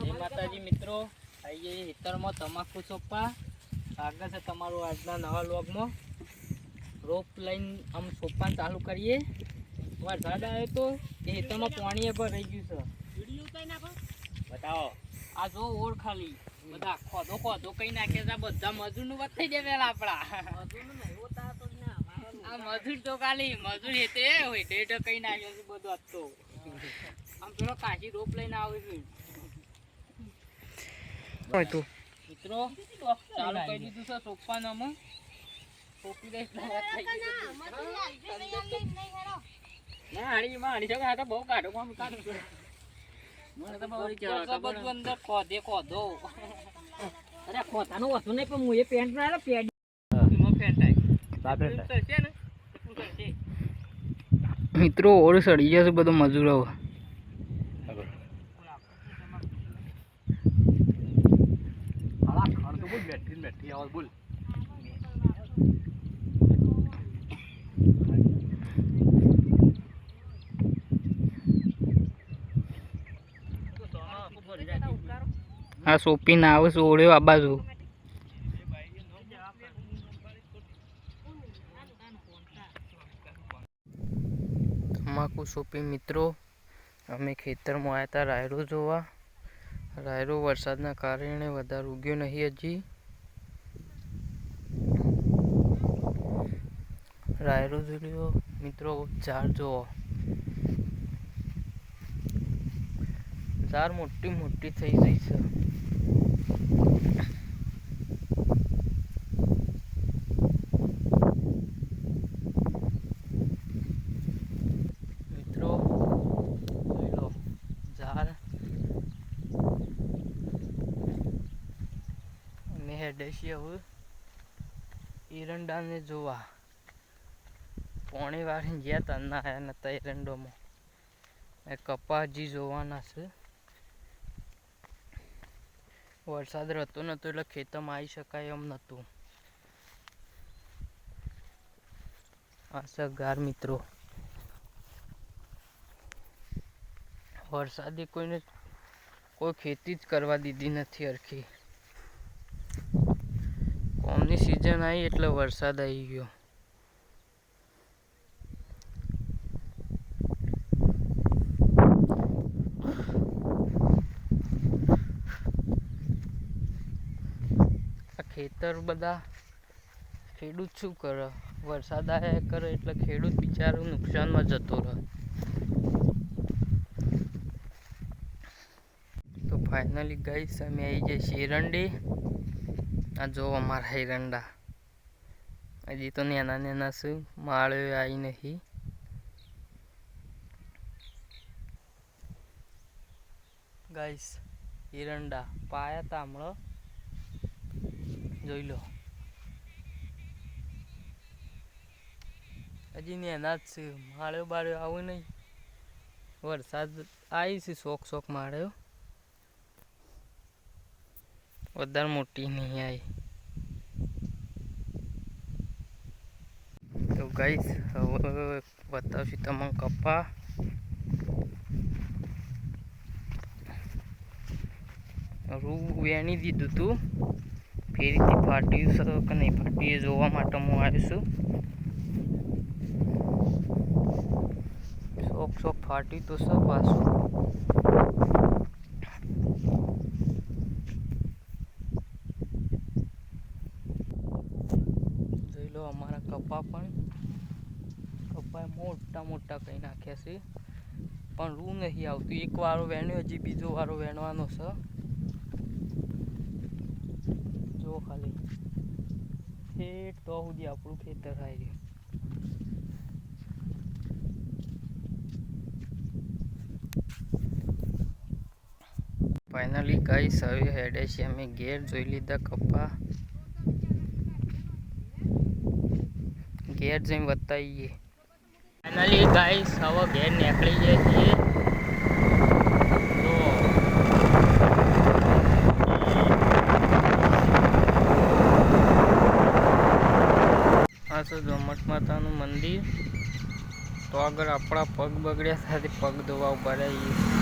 જય માતાજી મિત્રો આઈએ હિતરમાં તમાકુ સોપા આગળ છે તમારું આજના નવા લોગમાં રોપ લઈને આમ સોપાન ચાલુ કરીએ. વરસાદ આવ્યો તો એ હિતરમાં પાણી પર રહી ગયું છે. બતાવો. આ જો ઓર ખાલી. બધા ખોદો ખોદો કઈ નાખે બધા મજૂરનું વાત થઈ જાય પેલા આપડા આ મજૂર તો ખાલી મજૂર હેતે હોય તે તો કઈ નાખ્યો છે બધો આપતો આમ પેલો કાશી રોપ લઈને આવે છે. હોય તું. મિત્રો ચાલુ કરી દીધું છે સોપાનામાં. સોપી દઈશ વાત થઈ ગઈ બધી. ના હાડી માં હાડી શકે તો બહુ કાઢો કામ કાઢો. મને તો બહુ ખબર અંદર ખોદે ખોદો. અરે ખોતાનું વસ્તુ નહીં પણ હું એ પેન્ટ ના પેન્ટ એમાં ફેંટાય. એવું કરશે ને શું કરશે? મિત્રો ઓર સડી જશે બધો મજૂરો આ સોપીને આવે છે ઓળ્યો આ બાજુ. તમાકુ સોપી મિત્રો. અમે ખેતરમાં આવ્યા હતા રાયરો જોવા. રાયરો વરસાદના કારણે વધારે ઉગ્યો નહીં હજી. રાયરો જોયો મિત્રો, ઝાડ જોવો. ઝાડ મોટી મોટી થઈ ગઈ છે મિત્રો જોઈ લો ઝાડ હેડે છીએ હવે જોવા. પોણી વાળીને ગયા હતા ના નતા એરંડોમાં એ કપાજી જોવાના છે. વરસાદ રહેતો નહોતો એટલે ખેતરમાં આવી શકાય એમ નહોતું આ સગાર મિત્રો. વરસાદે કોઈને કોઈ ખેતી જ કરવા દીધી નથી હરખી. કોમની સિઝન આવી એટલે વરસાદ આવી ગયો. ખેતર બધા ખેડૂત શું કરે? વરસાદ આવ્યા કરે એટલે ખેડૂત બિચારો નુકસાનમાં જતો રહે. તો ફાઇનલી ગઈ અમે આવી જાય એરંડી આ જો અમારા હિરંડા. હજી તો નાના નાના છે માળ્યો આવી નહીં. ગાઈસ, હિરંડા પાયા તા જોઈ લો. હજી નાના જ છે માળ્યો બાળ્યો આવું નહીં. વરસાદ આવી છે શોખ શોખ માળ્યો વધારે મોટી નહીં આવી તો ગાઈસ હવે બતાવશું તમને કપા. રૂ વેણી દીધું તું. ફેરીથી ફાટ્યું છે કે નહીં ફાટ્યું એ જોવા માટે હું આવ્યો છું. શોખ શોખ ફાટ્યું તો છે પાછું. જોઈ લો, અમારા કપા પણ કપા મોટા મોટા કહી નાખ્યા છે. પણ રૂ નહીં આવતું. એક વારો વેણ્યો હજી બીજો વારો વેણવાનો છે. જો ખાલી. ઠેઠ તો સુધી આપણું ખેતર આવી રહ્યું ફાઇનલી કઈ સર્વે હેડે છે અમે ઘેર. જોઈ લીધા કપા. ઘેર જઈને બતાવીએ. ફાઇનલી ગાઈસ હવે ઘેર નીકળી જઈએ છીએ. આ છે માતાનું મંદિર. તો આગળ આપણા પગ બગડ્યા સાથે પગ ધોવા ઊભા રહીએ